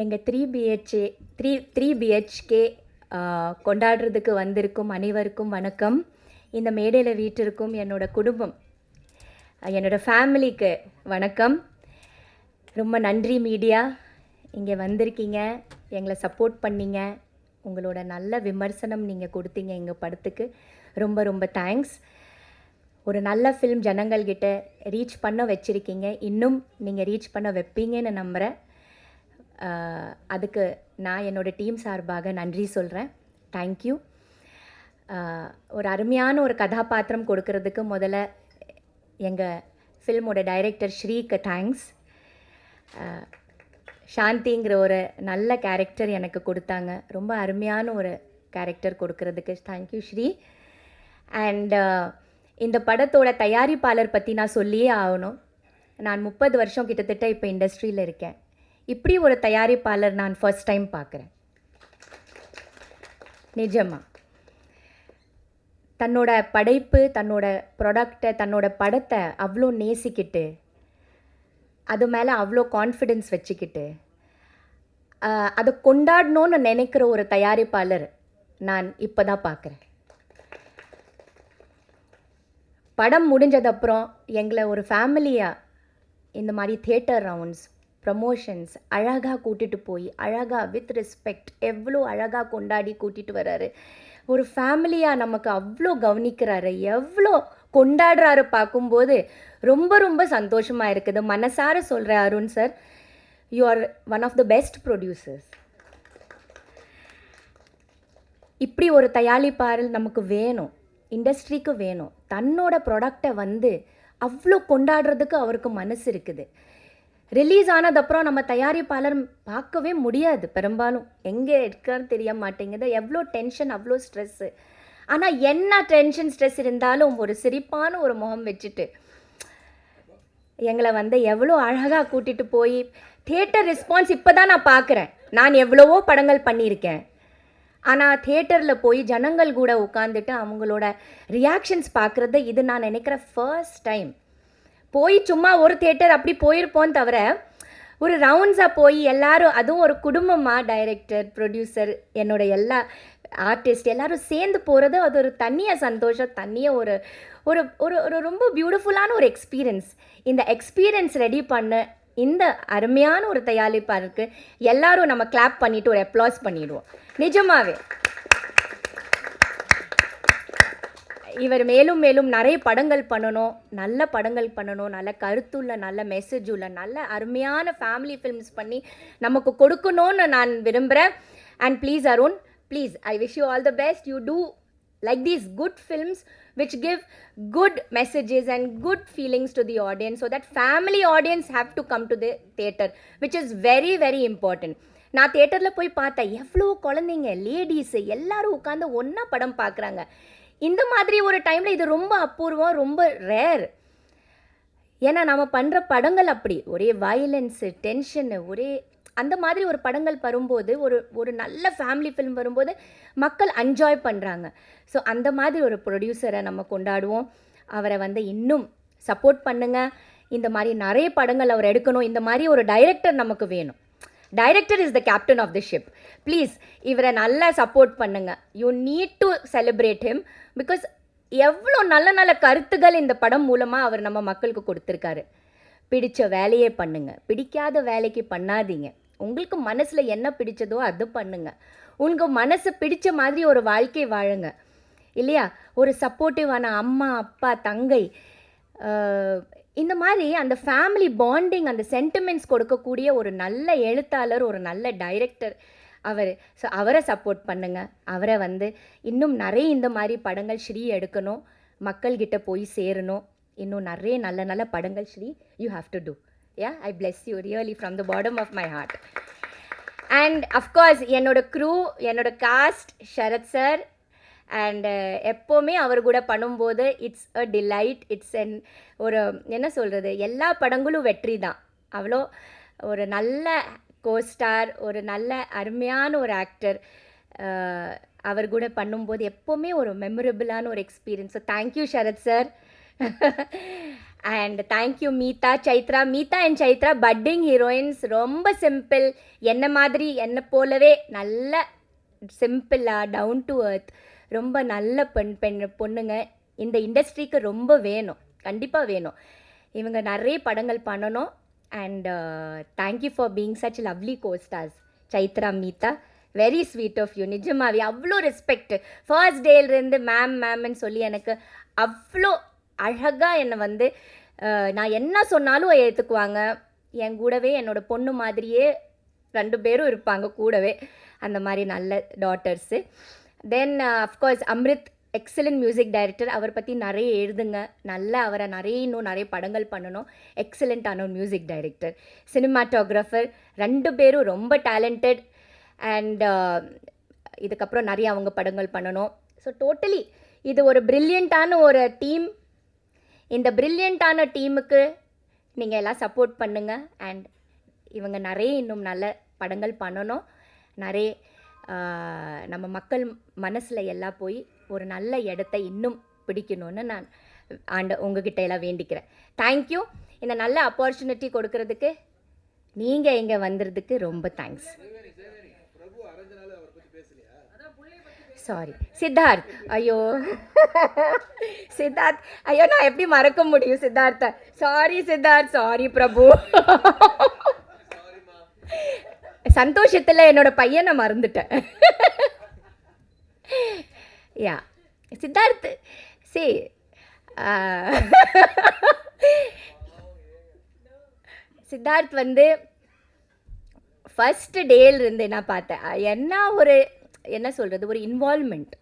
எங்கள் three BHK three three BHK கொண்டாடுறதுக்கு வந்திருக்கும் அனைவருக்கும் வணக்கம். இந்த மேடையில் வீட்டிற்கும் என்னோட குடும்பம் என்னோட ஃபேமிலிக்கு வணக்கம். ரொம்ப நன்றி மீடியா. இங்கே வந்திருக்கீங்க எங்களை சப்போர்ட் பண்ணீங்க. உங்களோட நல்ல விமர்சனம் நீங்கள் கொடுத்தீங்க எங்கள் படத்துக்கு. ரொம்ப ரொம்ப தேங்க்ஸ் ஒரு நல்ல ஃபிலிம் ஜனங்கள்கிட்ட ரீச் பண்ண வச்சுருக்கீங்க. இன்னும் நீங்கள் ரீச் பண்ண வைப்பீங்கன்னு நம்புகிறேன் அதுக்கு நான் என்னோடய டீம் சார்பாக நன்றி சொல்கிறேன் தேங்க்யூ ஒரு அருமையான ஒரு கதாபாத்திரம் கொடுக்கறதுக்கு முதல்ல எங்கள் ஃபில்மோட டைரக்டர் ஸ்ரீக்கு தேங்க்ஸ் சாந்திங்கிற ஒரு நல்ல கேரக்டர் எனக்கு கொடுத்தாங்க. ரொம்ப அருமையான ஒரு கேரக்டர் கொடுக்கறதுக்கு தேங்க்யூ ஸ்ரீ. அண்ட் இந்த படத்தோட தயாரிப்பாளர் பற்றி நான் சொல்லியே ஆகணும். நான் முப்பது வருஷம் கிட்டத்தட்ட இப்போ இண்டஸ்ட்ரியில் இருக்கேன். இப்படி ஒரு தயாரிப்பாளர் நான் ஃபர்ஸ்ட் டைம் பார்க்குறேன். நிஜமாக தன்னோட படைப்பு தன்னோட ப்ராடக்டை தன்னோட படத்தை அவ்வளோ நேசிக்கிட்டு அது மேலே அவ்வளோ கான்ஃபிடென்ஸ் வச்சுக்கிட்டு அதை கொண்டாடணும்னு நினைக்கிற ஒரு தயாரிப்பாளர் நான் இப்போ தான் பார்க்குறேன். படம் முடிஞ்சதப்புறம் எங்களை ஒரு ஃபேமிலியாக இந்த மாதிரி தியேட்டர் ரவுண்ட்ஸ் ப்ரமோஷன்ஸ் அழகாக கூட்டிகிட்டு போய் அழகாக வித் ரெஸ்பெக்ட் எவ்வளோ அழகாக கொண்டாடி கூட்டிகிட்டு வராரு ஒரு ஃபேமிலியாக நமக்கு அவ்வளோ கவனிக்கிறாரு எவ்வளோ கொண்டாடுறாரு பார்க்கும்போது ரொம்ப ரொம்ப சந்தோஷமாக இருக்குது. மனசார சொல்கிற Arun sir you are one of the best producers இப்படி ஒரு தயாரிப்பாளர் நமக்கு வேணும் இண்டஸ்ட்ரிக்கு வேணும். தன்னோட ப்ராடக்டை வந்து அவ்வளோ கொண்டாடுறதுக்கு அவருக்கு மனசு இருக்குது. ரிலீஸ் ஆனதப்புறம் நம்ம தயாரிப்பாளர் பார்க்கவே முடியாது பெரும்பாலும். எங்கே இருக்கான்னு தெரிய மாட்டேங்குது. எவ்வளோ டென்ஷன் அவ்வளோ ஸ்ட்ரெஸ்ஸு ஆனால் என்ன டென்ஷன் ஸ்ட்ரெஸ் இருந்தாலும் ஒரு சிரிப்பான ஒரு முகம் வச்சுட்டு எங்களை வந்து எவ்வளோ அழகாக கூட்டிகிட்டு போய் தேட்டர் ரெஸ்பான்ஸ் இப்போ தான் நான் பார்க்குறேன். நான் எவ்வளவோ படங்கள் பண்ணியிருக்கேன். ஆனால் தேட்டரில் போய் ஜனங்கள் கூட உட்காந்துட்டு அவங்களோட ரியாக்ஷன்ஸ் பார்க்குறது இது நான் நினைக்கிற ஃபர்ஸ்ட் டைம் போய் சும்மா ஒரு தேட்டர் அப்படி போயிருப்போம் தவிர ஒரு ரவுண்ட்ஸாக போய் எல்லாரும் அதுவும் ஒரு குடும்பமாக டைரக்டர் ப்ரொடியூசர் என்னோட எல்லா ஆர்டிஸ்ட் எல்லாரும் சேர்ந்து போகிறது அது ஒரு தனியாக சந்தோஷம் தனியாக ஒரு ஒரு ஒரு ஒரு ரொம்ப பியூட்டிஃபுல்லான ஒரு எக்ஸ்பீரியன்ஸ் இந்த எக்ஸ்பீரியன்ஸ் ரெடி பண்ண. இந்த அருமையான ஒரு தயாரிப்பாக இருக்குது எல்லோரும் நம்ம கிளாப் பண்ணிவிட்டு ஒரு அப்ளாஸ் பண்ணிடுவோம். நிஜமாவே. இவர் மேலும் மேலும் நிறைய படங்கள் பண்ணணும் நல்ல படங்கள் பண்ணணும் நல்ல கருத்துள்ள நல்ல மெசேஜ் உள்ள நல்ல அருமையான ஃபேமிலி ஃபிலிம்ஸ் பண்ணி நமக்கு கொடுக்கணும்னு நான் விரும்புகிறேன் and please Arun please I wish you all the best you too like these good films which give good messages and good feelings to the audience so that family audience have to come to the theater which is very very important. நான் தேட்டரில் போய் பார்த்தேன் எவ்வளோ குழந்தைங்க ladies எல்லாரும் உட்காந்து ஒன்றா படம் பார்க்குறாங்க. இந்த மாதிரி ஒரு டைமில் இது ரொம்ப அபூர்வம் ரொம்ப ரேர் ஏன்னா நம்ம பண்ணுற படங்கள் அப்படி. ஒரே வயலன்ஸு டென்ஷனு ஒரே அந்த மாதிரி ஒரு படங்கள் வரும்போது ஒரு ஒரு நல்ல ஃபேமிலி ஃபிலிம் வரும்போது மக்கள் என்ஜாய் பண்ணுறாங்க ஸோ அந்த மாதிரி ஒரு ப்ரொடியூசரை நம்ம கொண்டாடுவோம். அவரை வந்து இன்னும் சப்போர்ட் பண்ணுங்கள் இந்த மாதிரி நிறைய படங்கள் அவர் எடுக்கணும். இந்த மாதிரி ஒரு டைரக்டர் நமக்கு வேணும். Director is the captain of the ship please இவரை நல்லா சப்போர்ட் பண்ணுங்க. You need to celebrate him because எவ்வளோ நல்ல நல்ல கருத்துகள் இந்த படம் மூலமாக அவர் நம்ம மக்களுக்கு கொடுத்துருக்காரு. பிடிச்ச வேலையே பண்ணுங்க. பிடிக்காத வேலைக்கு பண்ணாதீங்க. உங்களுக்கு மனசில் என்ன பிடிச்சதோ அது பண்ணுங்க. உங்கள் மனசு பிடிச்ச மாதிரி ஒரு வாழ்க்கை வாழுங்க. இல்லையா? ஒரு சப்போர்ட்டிவான அம்மா அப்பா தங்கை இந்த மாதிரி அந்த ஃபேமிலி பாண்டிங் அந்த சென்டிமெண்ட்ஸ் கொடுக்கக்கூடிய ஒரு நல்ல எழுத்தாளர் ஒரு நல்ல டைரக்டர் அவர். ஸோ அவரை சப்போர்ட் பண்ணுங்கள் அவரை வந்து இன்னும் நிறைய இந்த மாதிரி படங்கள் ஸ்ரீ எடுக்கணும். மக்கள்கிட்ட போய் சேரணும். இன்னும் நிறைய நல்ல நல்ல படங்கள் Sri you have to do yeah I bless you really from the bottom of my heart and of course என்னோட க்ரூ என்னோட cast Sharath sir and uh, எப்போவுமே அவர் கூட பண்ணும்போது இட்ஸ் அ டிலைட் இட்ஸ் என் ஒரு என்ன சொல்கிறது எல்லா படங்களும் வெற்றி தான். அவ்வளோ ஒரு நல்ல கோஸ்டார் ஒரு நல்ல அருமையான ஒரு ஆக்டர் uh, அவர் கூட பண்ணும்போது எப்போவுமே ஒரு மெமரபிளான ஒரு experience so thank you Sharath sir and thank you Meetha Chaitra Meetha and Chaitra budding heroines ரொம்ப சிம்பிள் என்ன மாதிரி என்ன போலவே நல்ல சிம்பிளாக டவுன் டு அர்த் ரொம்ப நல்ல பெண் பெண் பொண்ணுங்க இந்த இண்டஸ்ட்ரிக்கு ரொம்ப வேணும். கண்டிப்பாக வேணும். இவங்க நிறைய படங்கள் பண்ணணும். And thank you for being such lovely costars Chaitra Meetha very sweet of you நிஜமாவே அவ்வளோ ரெஸ்பெக்ட் ஃபர்ஸ்ட் டேலேருந்து மேம் மேம்னு சொல்லி எனக்கு அவ்வளோ அழகாக என்னை வந்து uh, நான் என்ன சொன்னாலும் ஏற்றுக்குவாங்க என் கூடவே என்னோடய பொண்ணு மாதிரியே ரெண்டு பேரும் இருப்பாங்க கூடவே. அந்த மாதிரி நல்ல daughters then of course Amrith excellent music director அவர் பற்றி நிறைய எழுதுங்க. நல்லா அவரை நிறைய இன்னும் நிறைய படங்கள் பண்ணணும். எக்ஸலண்ட்டான ஒரு மியூசிக் டைரக்டர் சினிமாட்டோகிராஃபர் ரெண்டு பேரும் ரொம்ப டேலண்டட் அண்ட் uh, இதுக்கப்புறம் நிறைய அவங்க படங்கள் பண்ணணும். ஸோ டோட்டலி இது ஒரு ப்ரில்லியண்ட்டான ஒரு டீம் இந்த ப்ரில்லியண்ட்டான டீமுக்கு நீங்கள் எல்லாம் சப்போர்ட் பண்ணுங்கள் அண்ட் இவங்க நிறைய இன்னும் நல்ல படங்கள் பண்ணணும். நிறைய நம்ம மக்கள் மனசில் எல்லாம் போய் ஒரு நல்ல இடத்த இன்னும் பிடிக்கணும்னு நான் ஆண்ட உங்ககிட்ட எல்லாம் வேண்டிக்கிறேன். தேங்க்யூ இந்த நல்ல ஆப்பர்ச்சுனிட்டி கொடுக்கறதுக்கு நீங்கள் இங்கே வந்துடுறதுக்கு ரொம்ப தேங்க்ஸ் சாரி சித்தார்த் ஐயோ. சித்தார்த் ஐயோ நான் எப்படி மறக்க முடியும் Siddhartha. Sorry Siddharth sorry Prabhu. சந்தோஷத்தில் என்னோட பையனை மறந்துட்டேன். யா சித்தார்த் சி சித்தார்த் வந்து ஃபஸ்ட்டு டேலேருந்து நான் பார்த்தேன். என்ன ஒரு என்ன சொல்கிறது ஒரு இன்வால்மெண்ட்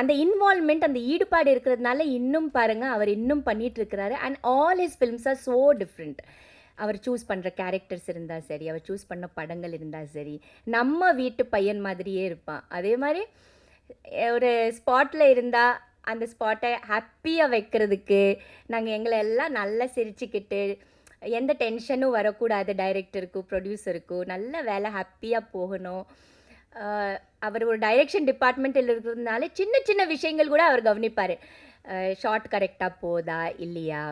அந்த இன்வால்மெண்ட் அந்த ஈடுபாடு இருக்கிறதுனால இன்னும் பாருங்கள் அவர் இன்னும் பண்ணிகிட்ருக்கிறாரு and all his films are so different our choose பண்ணுற கேரக்டர்ஸ் இருந்தால் சரி அவர் சூஸ் பண்ண படங்கள் இருந்தால் சரி நம்ம வீட்டு பையன் மாதிரியே இருப்பான். அதே மாதிரி ஒரு ஸ்பாட்டில் இருந்தால் அந்த ஸ்பாட்டை ஹாப்பியாக வைக்கிறதுக்கு நாங்கள் எங்களை எல்லாம் நல்லா சிரிச்சுக்கிட்டு எந்த டென்ஷனும் வரக்கூடாது டைரக்டருக்கும் ப்ரொடியூசருக்கும் நல்ல வேலை ஹாப்பியாக போகணும். அவர் ஒரு டைரக்ஷன் டிபார்ட்மெண்ட்டில் இருக்கிறதுனால சின்ன சின்ன விஷயங்கள் கூட அவர் கவனிப்பார். ஷார்ட் கரெக்டாக போதா இல்லையா?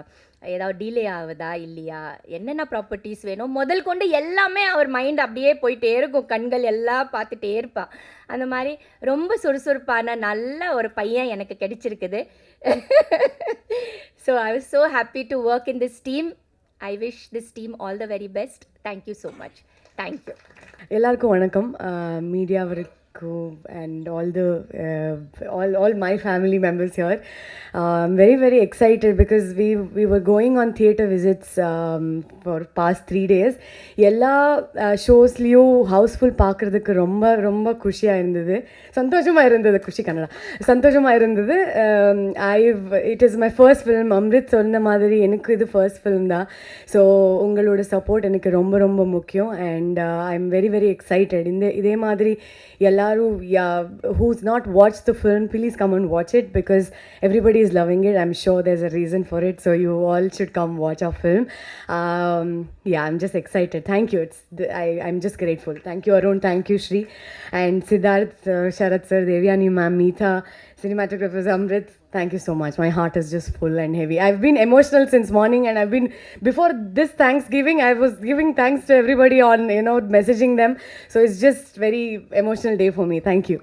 ஏதாவது டிலே ஆகுதா இல்லையா? என்னென்ன ப்ராப்பர்ட்டிஸ் வேணும்? முதல் கொண்டு எல்லாமே அவர் மைண்ட் அப்படியே போயிட்டே இருக்கும். கண்கள் எல்லாம் பார்த்துட்டே இருப்பான் அந்த மாதிரி ரொம்ப சுறுசுறுப்பான நல்ல ஒரு பையன் எனக்கு கிடைச்சிருக்குது. So I was so happy to work in this team I wish this team all the very best thank you so much thank you எல்லாருக்கும் வணக்கம். And all the all all my family members here very very excited because we we were going on theatre visits for past three days எல்லா ஷோஸ்லேயும் Housefull பார்க்குறதுக்கு ரொம்ப ரொம்ப குஷியாக இருந்தது. சந்தோஷமாக இருந்தது குஷி கன்னடா சந்தோஷமாக இருந்தது. I it is my first film Amrith சொன்ன மாதிரி எனக்கு இது ஃபர்ஸ்ட் ஃபிலிம் தான். ஸோ உங்களோட சப்போர்ட் எனக்கு ரொம்ப ரொம்ப முக்கியம். And I am very very excited இந்த இதே மாதிரி Yeah, who's not watched the film, please come and watch it because everybody is loving it. I'm sure there's a reason for it. So you all should come watch our film. Um, yeah, I'm just excited. Thank you. It's I, I'm just grateful. Thank you, Arun. Thank you, Shri. And Siddharth, uh, Sharat sir, Devyani ma'am, Meetha, cinematographers Amrit, thank you so much. My heart is just full and heavy. I've been emotional since morning, and I've been before this Thanksgiving. I was giving thanks to everybody on you know messaging them. So it's just very emotional day for me. Thank you.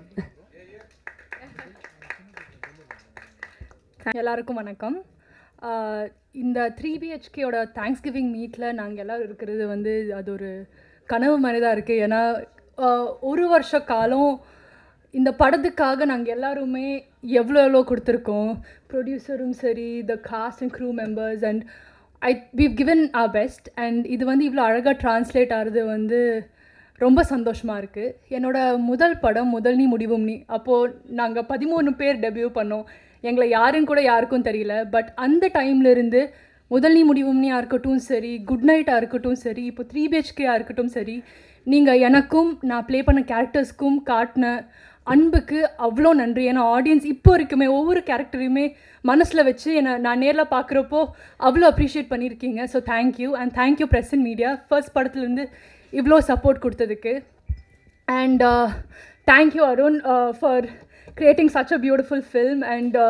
எல்லாருக்கும் வணக்கம் இந்த three பிஹெச்கேயோட thanks giving மீட்டில் நாங்கள் எல்லோரும் இருக்கிறது வந்து அது ஒரு கனவு மாதிரி தான் இருக்குது ஏன்னா ஒரு வருஷ காலம் இந்த படத்துக்காக நாங்கள் எல்லாருமே எவ்வளோ எவ்வளோ கொடுத்துருக்கோம். ப்ரொடியூசரும் சரி the cast and crew members and I we've given our best and இது வந்து இவ்வளோ அழகாக ட்ரான்ஸ்லேட் ஆகிறது வந்து ரொம்ப சந்தோஷமாக இருக்குது என்னோடய முதல் படம் முதல் நீ முடிவும் நீ. அப்போது நாங்கள் பதிமூணு பேர் டெபியூ பண்ணோம். எங்களை யாருன்னு கூட யாருக்கும் தெரியல. பட் அந்த டைம்லேருந்து முதல் நீ முடிவும் நீயாக இருக்கட்டும் சரி குட் நைட்டாக இருக்கட்டும் சரி இப்போ த்ரீ பிஹெச்கேயாக இருக்கட்டும் சரி நீங்கள் எனக்கும் நான் ப்ளே பண்ண கேரக்டர்ஸ்க்கும் காட்டின அன்புக்கு அவ்வளோ நன்றி. ஏன்னா ஆடியன்ஸ் இப்போ வரைக்குமே ஒவ்வொரு கேரக்டரையுமே மனசில் வச்சு என்னை நான் நேரில் பார்க்குறப்போ அவ்வளோ அப்ரிஷியேட் பண்ணியிருக்கீங்க. So thank you and thank you press and media first படத்துலேருந்து இவ்வளோ சப்போர்ட் கொடுத்ததுக்கு. And thank you Arun for creating such a beautiful film and the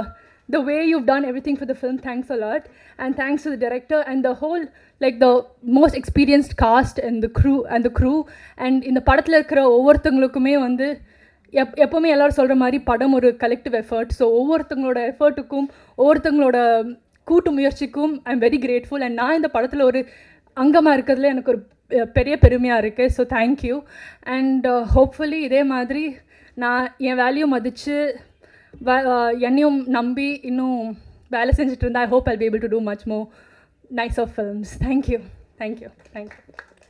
the way you've done everything for the film thanks a lot. And thanks to the director and the whole like the most experienced cast and the crew and the crew. And இந்த படத்தில் இருக்கிற ஒவ்வொருத்தங்களுக்குமே வந்து எப் எப்போவுமே எல்லோரும் சொல்கிற மாதிரி படம் ஒரு கலெக்டிவ் எஃபர்ட் ஸோ ஒவ்வொருத்தங்களோட எஃபர்ட்டுக்கும் ஒவ்வொருத்தங்களோட கூட்டு முயற்சிக்கும் I am very grateful and நான் இந்த படத்தில் ஒரு அங்கமாக இருக்கிறதுல எனக்கு ஒரு பெரிய பெருமையாக இருக்குது ஸோ தேங்க்யூ அண்ட் ஹோப்ஃபுல்லி இதே மாதிரி நான் என் வேல்யூ மதித்து என்னையும் நம்பி இன்னும் வேலை செஞ்சுட்டு இருந்தா I hope I be able to do much more nice of films thank you thank you thank you